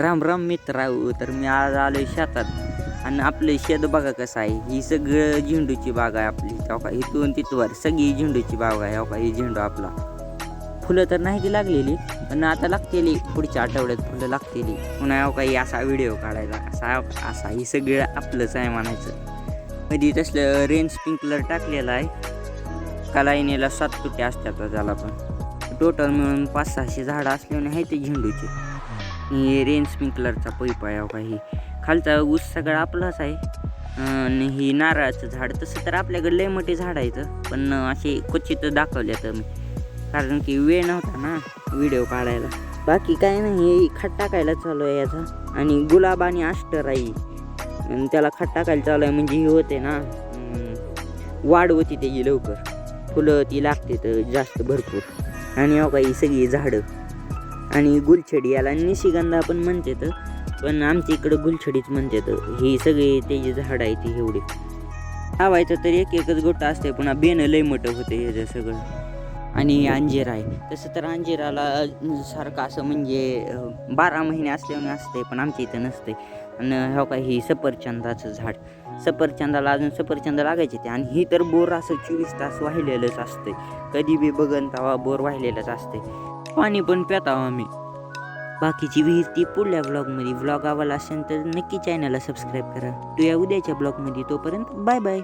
राम राम मित्रांनो हो, तर मी आज आलो शेतात. आणि आपलं शेत बघा कसं आहे. ही सगळं झेंडूची बाग आहे आपली. हो तेव्हा इथून तिथवर सगळी झेंडूची बाग आहे. हो तेव्हा ही झेंडू आपला. फुलं तर नाही ती लागलेली पण आता लागतेली. पुढच्या आठवड्यात फुलं लागतेली. पुन्हा हो काही असा व्हिडिओ काढायचा असा असा ही सगळं आपलंच आहे म्हणायचं. मध्ये तसलं रेन स्प्रिंकलर टाकलेलं आहे. कलाईनेला सात तुटे असतात त्याला पण. टोटल मिळून पाच सहाशे झाडं असल्याने आहे ते झेंडूचे. रेन स्प्रिंकलरचा पैप आहे काही. खालचा ऊस सगळा आपलाच आहे. आणि ही नारळाचं झाड तसं तर आपल्याकडे लय मोठे झाड आहेत पण असे क्वचित दाखवल्यात मी. कारण की वेळ नव्हता ना व्हिडिओ काढायला. बाकी काय नाही हे खट टाकायला चालू आहे याचा आणि गुलाब आणि आष्टर आहे आणि त्याला खट टाकायला चालू आहे म्हणजे हे होते ना वाढ होती त्याची लवकर. फुलं ती लागते तर जास्त भरपूर. आणि हो काही सगळी झाडं. आणि गुलछडी याला निशिगंधा पण म्हणते तर पण आमच्या इकडं गुलछडीच म्हणते तर ही सगळी त्याची झाड आहे ती एवढी. लावायचं तर एक एकच गोष्ट असते पुन्हा बेनं लय मोठं होते ह्याचं सगळं. आणि अंजीर आहे. तसं तर अंजिराला सारखं असं म्हणजे बारा महिने असल्यामुळे असते पण आमच्या इथं नसते आणि हो का ही सफरचंदाचं झाड. सफरचंदाला अजून सफरचंद लागायचे ते. आणि ही तर बोर असं चोवीस तास वाहिलेलंच असते कधी बी बघन तवा बोर वाहिलेलंच असते पाणी पण पिताव आम्ही. बाकीची विहीर ती पुढल्या ब्लॉगमध्ये ब्लॉग आवडला असेल तर नक्की चॅनलला सबस्क्राईब करा. तू या उद्याच्या ब्लॉगमध्ये तोपर्यंत बाय बाय